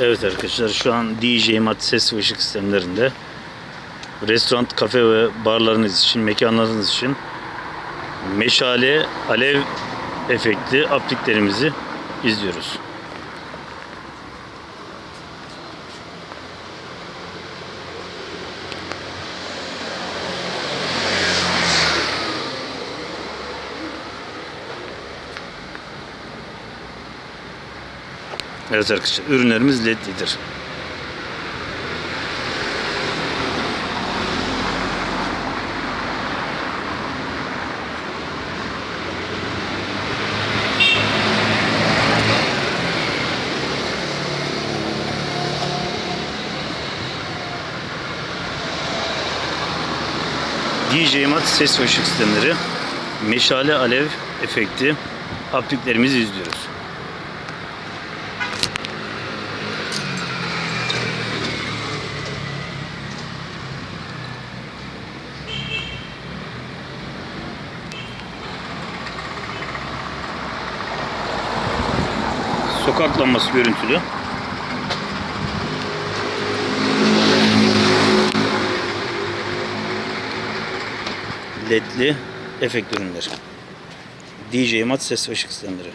Evet arkadaşlar şu an DJ Mat ses ve ışık sistemlerinde restoran, kafe ve barlarınız için, mekanlarınız için meşale, alev efekti apliklerimizi izliyoruz. Evet arkadaşlar ürünlerimiz ledlidir. DJ Mat ses ve ışık sistemleri meşale alev efekti apliklerimizi izliyoruz. Sokak lambası görüntülü. ledli efekt ürünleri. DJ Mat ses ışık sistemleri.